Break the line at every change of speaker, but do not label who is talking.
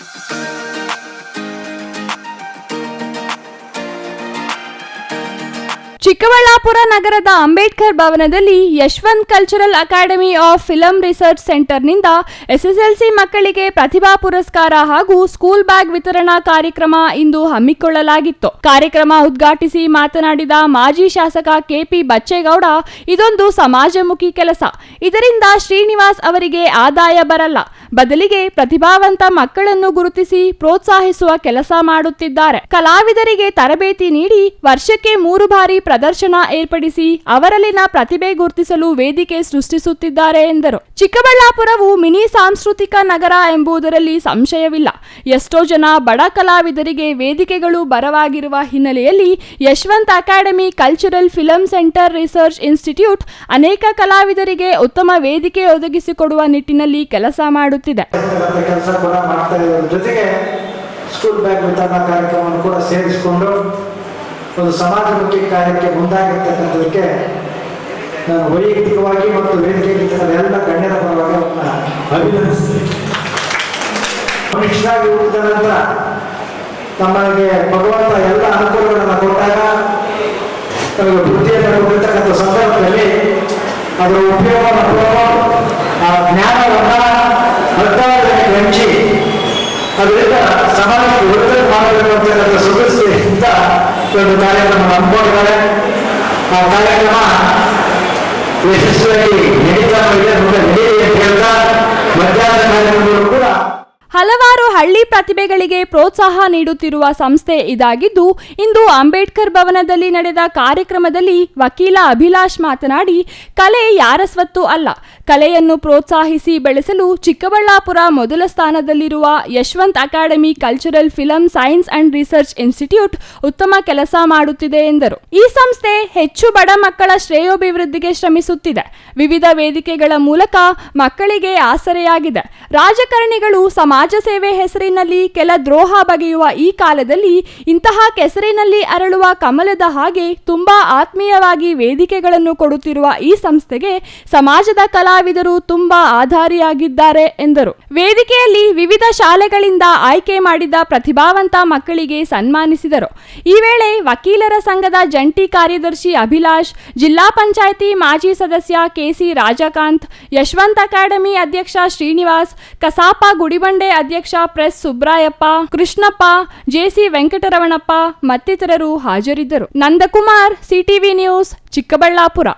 Música Chikkaballapur ನಗರದ ಅಂಬೇಡ್ಕರ್ ಭವನದಲ್ಲಿ Yashwant cultural academy of film research ಸೆಂಟರ್ನಿಂದ SSLC ಮಕ್ಕಳಿಗೆ ಪ್ರತಿಭಾ ಪುರಸ್ಕಾರ ಹಾಗೂ ಸ್ಕೂಲ್ ಬ್ಯಾಗ್ ವಿತರಣಾ ಕಾರ್ಯಕ್ರಮ ಇಂದು ಹಮ್ಮಿಕೊಳ್ಳಲಾಗಿತ್ತು. ಕಾರ್ಯಕ್ರಮ ಉದ್ಘಾಟಿಸಿ ಮಾತನಾಡಿದ ಮಾಜಿ ಶಾಸಕ ಕೆಪಿ ಬಚ್ಚೇಗೌಡ, ಇದೊಂದು ಸಮಾಜಮುಖಿ ಕೆಲಸ. ಇದರಿಂದ ಶ್ರೀನಿವಾಸ್ ಅವರಿಗೆ ಆದಾಯ ಬರಲ್ಲ. ಬದಲಿಗೆ ಪ್ರತಿಭಾವಂತ ಮಕ್ಕಳನ್ನು ಗುರುತಿಸಿ ಪ್ರೋತ್ಸಾಹಿಸುವ ಕೆಲಸ ಮಾಡುತ್ತಿದ್ದಾರೆ. ಕಲಾವಿದರಿಗೆ ತರಬೇತಿ ನೀಡಿ ವರ್ಷಕ್ಕೆ ಮೂರು ಬಾರಿ ಪ್ರದರ್ಶನ ಏರ್ಪಡಿಸಿ ಅವರಲ್ಲಿನ ಪ್ರತಿಭೆ ಗುರುತಿಸಲು ವೇದಿಕೆ ಸೃಷ್ಟಿಸುತ್ತಿದ್ದಾರೆ ಎಂದರು. ಚಿಕ್ಕಬಳ್ಳಾಪುರವು ಮಿನಿ ಸಾಂಸ್ಕೃತಿಕ ನಗರ ಎಂಬುದರಲ್ಲಿ ಸಂಶಯವಿಲ್ಲ. ಎಷ್ಟೋ ಜನ ಬಡ ಕಲಾವಿದರಿಗೆ ವೇದಿಕೆಗಳು ಬರವಾಗಿರುವ ಹಿನ್ನೆಲೆಯಲ್ಲಿ Yashwant academy cultural film centre research institute ಅನೇಕ ಕಲಾವಿದರಿಗೆ ಉತ್ತಮ ವೇದಿಕೆ ಒದಗಿಸಿಕೊಡುವ ನಿಟ್ಟಿನಲ್ಲಿ ಕೆಲಸ ಮಾಡುತ್ತಿದೆ.
ಜೊತೆಗೆ ಸ್ಕೂಲ್ ಬ್ಯಾಗ್ ವಿತರಣಾ ಕಾರ್ಯಕ್ರಮವನ್ನು ಕೂಡ ಸೇರಿಸಿಕೊಂಡು ಒಂದು ಸಮಾಜಮುಖಿ ಕಾರ್ಯಕ್ಕೆ ಮುಂದಾಗಿರ್ತಕ್ಕಂಥದಕ್ಕೆ ನಾನು ವೈಯಕ್ತಿಕವಾಗಿ ಮತ್ತು ವೇದಿಕೆಯಲ್ಲಿ ಎಲ್ಲ ಗಣ್ಯರ ಪರವಾಗಿ ಅವನ್ನ ಅಭಿನಂದಿಸ್ತೀನಿ. ಮನುಷ್ಯರಾಗಿ ಹುಟ್ಟಿದ ನಂತರ ತಮಗೆ ಭಗವಂತ ಎಲ್ಲ ಅನುಕೂಲಗಳನ್ನು ಕೊಟ್ಟಾಗ ತಮಗೆ ಬುದ್ಧಿಯನ್ನು ಕೊಟ್ಟಿರ್ತಕ್ಕಂಥ ಸಂದರ್ಭದಲ್ಲಿ ಅದರ ಉಪಯೋಗವನ್ನು ಆ ಜ್ಞಾನವನ್ನು ಹತ್ತಾರಕ್ಕೆ ಹಂಚಿ, ಅದರಿಂದ ಸಮಾಜಕ್ಕೆ ಉಳಿದ ಮಾಡಬೇಕು ಅಂತಕ್ಕಂಥ ಸುದೃಷ್ಟಿಯಿಂದ ಒಂದು ಕಾರ್ಯಕ್ರಮ ಹಮ್ಮಿಕೊಂಡಿದ್ದಾರೆ ಆ ಕಾರ್ಯಕ್ರಮ ಯಶಸ್ವಿಯಾಗಿ
ಹಲವಾರು ಹಳ್ಳಿ ಪ್ರತಿಭೆಗಳಿಗೆ ಪ್ರೋತ್ಸಾಹ ನೀಡುತ್ತಿರುವ ಸಂಸ್ಥೆ ಇದಾಗಿದ್ದು, ಇಂದು ಅಂಬೇಡ್ಕರ್ ಭವನದಲ್ಲಿ ನಡೆದ ಕಾರ್ಯಕ್ರಮದಲ್ಲಿ ವಕೀಲ ಅಭಿಲಾಷ್ ಮಾತನಾಡಿ, ಕಲೆ ಯಾರ ಸ್ವತ್ತು ಅಲ್ಲ. ಕಲೆಯನ್ನು ಪ್ರೋತ್ಸಾಹಿಸಿ ಬೆಳೆಸಲು ಚಿಕ್ಕಬಳ್ಳಾಪುರ ಮೊದಲ ಸ್ಥಾನದಲ್ಲಿರುವ Yashwant academy cultural film science and research institute ಉತ್ತಮ ಕೆಲಸ ಮಾಡುತ್ತಿದೆ ಎಂದರು. ಈ ಸಂಸ್ಥೆ ಹೆಚ್ಚು ಬಡ ಮಕ್ಕಳ ಶ್ರೇಯೋಭಿವೃದ್ಧಿಗೆ ಶ್ರಮಿಸುತ್ತಿದೆ. ವಿವಿಧ ವೇದಿಕೆಗಳ ಮೂಲಕ ಮಕ್ಕಳಿಗೆ ಆಸರೆಯಾಗಿದೆ. ರಾಜಕಾರಣಿಗಳು ಸಮಾಜ ಸೇವೆ ಹೆಸರಿನಲ್ಲಿ ಕೆಲ ದ್ರೋಹ ಬಗೆಯುವ ಈ ಕಾಲದಲ್ಲಿ ಇಂತಹ ಕೆಸರಿನಲ್ಲಿ ಅರಳುವ ಕಮಲದ ಹಾಗೆ ತುಂಬಾ ಆತ್ಮೀಯವಾಗಿ ವೇದಿಕೆಗಳನ್ನು ಕೊಡುತ್ತಿರುವ ಈ ಸಂಸ್ಥೆಗೆ ಸಮಾಜದ ಕಲಾವಿದರು ತುಂಬಾ ಆಧಾರಿಯಾಗಿದ್ದಾರೆ ಎಂದರು. ವೇದಿಕೆಯಲ್ಲಿ ವಿವಿಧ ಶಾಲೆಗಳಿಂದ ಆಯ್ಕೆ ಮಾಡಿದ ಪ್ರತಿಭಾವಂತ ಮಕ್ಕಳಿಗೆ ಸನ್ಮಾನಿಸಿದರು. ಈ ವೇಳೆ ವಕೀಲರ ಸಂಘದ ಜಂಟಿ ಕಾರ್ಯದರ್ಶಿ ಅಭಿಲಾಷ್, ಜಿಲ್ಲಾ ಪಂಚಾಯಿತಿ ಮಾಜಿ ಸದಸ್ಯ ಕೆಸಿ ರಾಜಕಾಂತ್, ಯಶವಂತ್ ಅಕಾಡೆಮಿ ಅಧ್ಯಕ್ಷ ಶ್ರೀನಿವಾಸ್, ಕಸಾಪ ಗುಡಿಬಂಡೆ ಅಧ್ಯಕ್ಷ ಪ್ರೆಸ್ ಸುಬ್ರಾಯಪ್ಪ ಕೃಷ್ಣಪ್ಪ ಜೆಸಿ ವೆಂಕಟರಮಣಪ್ಪ ಮತ್ತಿತರರು ಹಾಜರಿದ್ದರು. Nandakumar CTV news Chikkaballapur.